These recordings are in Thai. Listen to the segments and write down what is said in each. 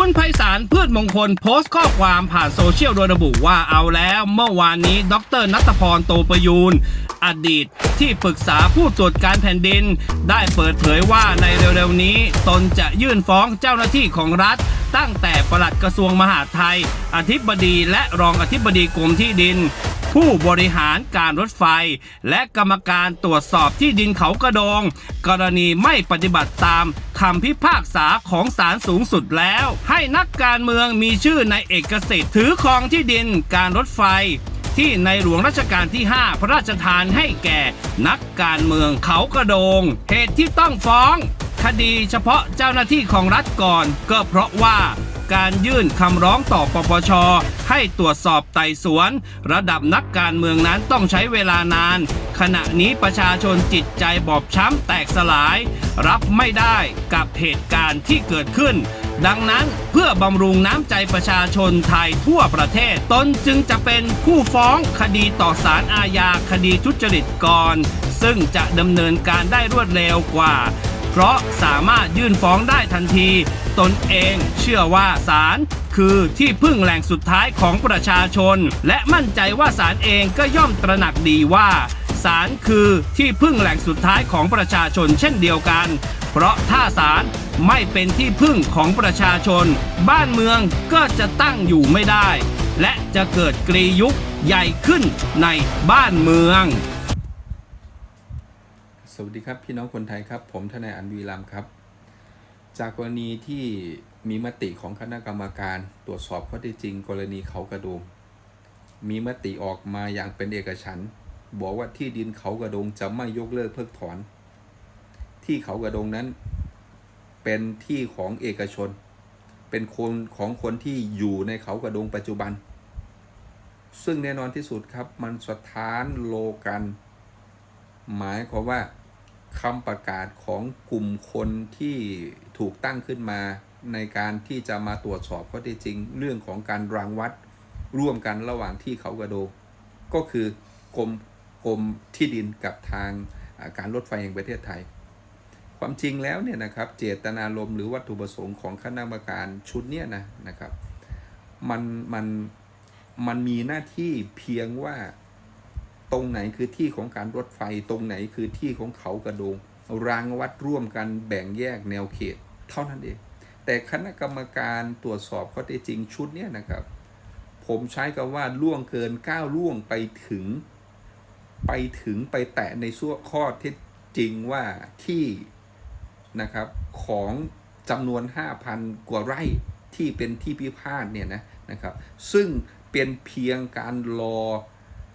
คุณไพศาลพืชมงคลโพสต์ข้อความผ่านโซเชียลโดยระบุว่าเอาแล้วเมื่อวานนี้ ดรนัตพรโตประยูนอดีตที่ปรึกษาผู้ตรวจการแผ่นดิน ได้เปิดเผยว่าในเร็วๆนี้ ตนจะยื่นฟ้องเจ้าหน้าที่ของรัฐ ตั้งแต่ปลัดกระทรวงมหาดไทย อธิบดีและรองอธิบดีกรมที่ดิน ผู้บริหารการรถไฟ และกรรมการตรวจสอบที่ดินเขากระโดง กรณีไม่ปฏิบัติตามคำพิพากษาของศาลสูงสุดแล้ว ให้นักการเมืองมีชื่อในเอกสิทธิ์ถือครองที่ดินการรถไฟที่ในหลวงรัชกาลที่ 5 พระราชทานให้แก่นักการเมืองเขากระโดง เหตุที่ต้องฟ้อง คดีเฉพาะเจ้าหน้าที่ของรัฐก่อน ก็เพราะว่า การยื่นคำร้องต่อปปช ให้ตรวจสอบไต่สวน ระดับนักการเมืองนั้นต้องใช้เวลานาน ขณะนี้ประชาชนจิตใจบอบช้ำแตกสลาย รับไม่ได้กับเหตุการณ์ที่เกิดขึ้น ดังนั้นเพื่อบำรุงน้ำใจประชาชนไทยทั่วประเทศ ตนจึงจะเป็นผู้ฟ้องคดีต่อศาลอาญาคดีทุจริตก่อน ซึ่งจะดำเนินการได้รวดเร็วกว่า เพราะสามารถยื่นฟ้องได้ทันที ตนเองเชื่อว่าศาลคือที่พึ่งแหล่งสุดท้ายของประชาชน และมั่นใจว่าศาลเองก็ย่อมตระหนักดีว่าศาลคือที่พึ่งแหล่งสุดท้ายของประชาชนเช่นเดียวกัน เพราะถ้าศาลไม่เป็นที่พึ่งของประชาชน บ้านเมืองก็จะตั้งอยู่ไม่ได้ และจะเกิดกรียุคใหญ่ขึ้นในบ้านเมือง สวัสดีครับพี่น้องคนไทยครับ ผมทนายอันวีรามครับ จากกรณีที่มีมติของคณะกรรมการตรวจสอบข้อเท็จจริง กรณีเขากระโดง มีมติออกมาอย่างเป็นเอกฉันท์บอกว่าที่ดินเขากระโดงจะไม่ยกเลิกเพิกถอน ที่เขากระโดงนั้น เป็นที่ของเอกชน เป็นคนของคนที่อยู่ในเขากระโดงปัจจุบัน ซึ่งแน่นอนที่สุดครับมันสถานโลกันหมายความว่า คำประกาศของกลุ่มคนที่ถูกตั้งขึ้นมาในการที่จะมาตรวจสอบข้อเท็จจริง เรื่องของการรังวัดร่วมกันระหว่างที่เขากระโด ก็คือกรมกรมที่ดินกับทางการรถไฟแห่งประเทศไทย ความจริงแล้วเนี่ยนะครับเจตนารมณ์หรือวัตถุประสงค์ของคณะกรรมการชุดเนี้ยนะนะครับมันมันมันมีหน้าที่เพียงว่า ตรงไหนคือที่ของการรถไฟตรงไหนคือที่ของเขากระโดง รางวัดร่วมกันแบ่งแยกแนวเขต เท่านั้นเอง แต่คณะกรรมการตรวจสอบข้อเท็จจริงชุดนี้นะครับ ผมใช้คำว่าล่วงเกินก้าวล่วงไปถึง ไปถึงไปแตะในส่วนข้อเท็จจริงว่าที่นะครับของจำนวน 5,000 กว่าไร่ที่เป็นที่พิพาทเนี่ยนะนะครับ ซึ่งเป็นเพียงการรอ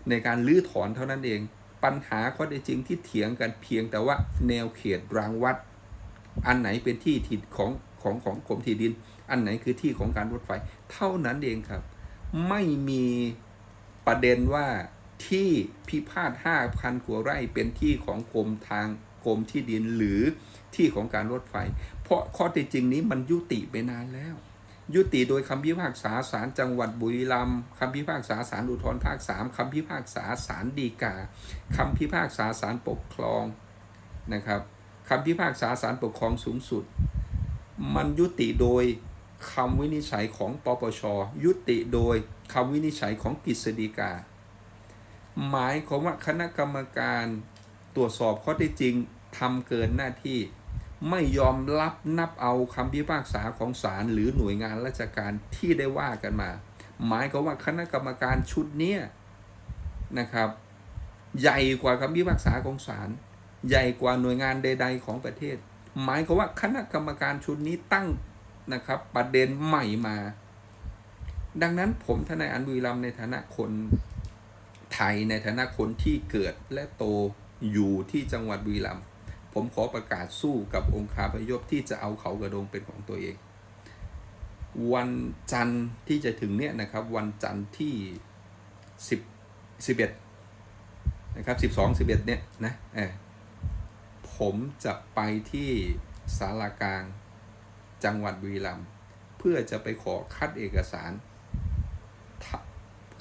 ในการลื้อถอนเท่านั้นเอง ปัญหาข้อเท็จจริงที่เถียงกันเพียงแต่ว่าแนวเขตรางวัด อันไหนเป็นที่ที่ของของของกรมที่ดิน อันไหนคือที่ของการรถไฟ เท่านั้นเองครับ ไม่มีประเด็นว่าที่พิพาท5,000กว่าไร่เป็นที่ของกรมทางกรมที่ดินหรือที่ของการรถไฟ เพราะข้อเท็จจริงนี้มันยุติไปนานแล้ว ยุติโดยคำพิพากษาศาลจังหวัดบุรีรัมย์คำพิพากษาศาลอุทธรภาค3คำพิพากษาศาลฎีกาคำพิพากษาศาลปกครองนะครับคำพิพากษาศาลปกครองสูงสุด มันยุติโดยคำวินิจฉัยของปปช ยุติโดยคำวินิจฉัยของกฤษฎีกา หมายความว่าคณะกรรมการตรวจสอบข้อเท็จจริงทำเกินหน้าที่ ไม่ยอมรับนับเอาคำพิพากษาของศาลหรือหน่วยงานราชการที่ได้ว่ากันมา หมายความว่าคณะกรรมการชุดนี้นะครับ ใหญ่กว่าคำพิพากษาของศาลใหญ่กว่าหน่วยงานใด ๆ ของประเทศ หมายความว่าคณะกรรมการชุดนี้ตั้งนะครับประเด็นใหม่มา ดังนั้นผมทนายอันบุรีรัมในฐานะคนไทยในฐานะคนที่เกิดและโตอยู่ที่จังหวัดบุรีรัมย์ ผมขอประกาศสู้กับองค์คาพยพที่จะเอาเขากระโดงเป็นของตัวเอง วันจันทร์ที่จะถึงเนี่ยนะครับ วันจันทร์ที่สิบสิบเอ็ดนะครับสิบสองสิบเอ็ดเนี่ยนะเออผมจะไปที่สารากลางจังหวัดบุรีรัมย์เพื่อจะไปขอคัดเอกสาร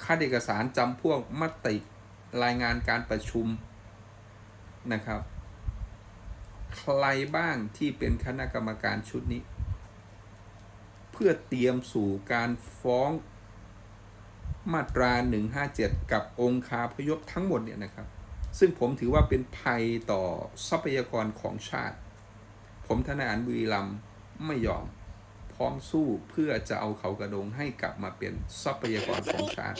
คัดเอกสารจำพวกมติรายงานการประชุมนะครับ ใครบ้างที่เป็นคณะกรรมการชุดนี้ เพื่อเตรียมสู่การฟ้องมาตรา 157 กับองค์คาพยพทั้งหมดเนี่ยนะครับ ซึ่งผมถือว่าเป็นภัยต่อทรัพยากรของชาติ ผมทนายอันบุรีรัมไม่ยอม พร้อมสู้เพื่อจะเอาเขากระโดงให้กลับมาเป็นทรัพยากรของชาติ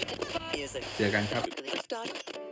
เจอกันครับ Start.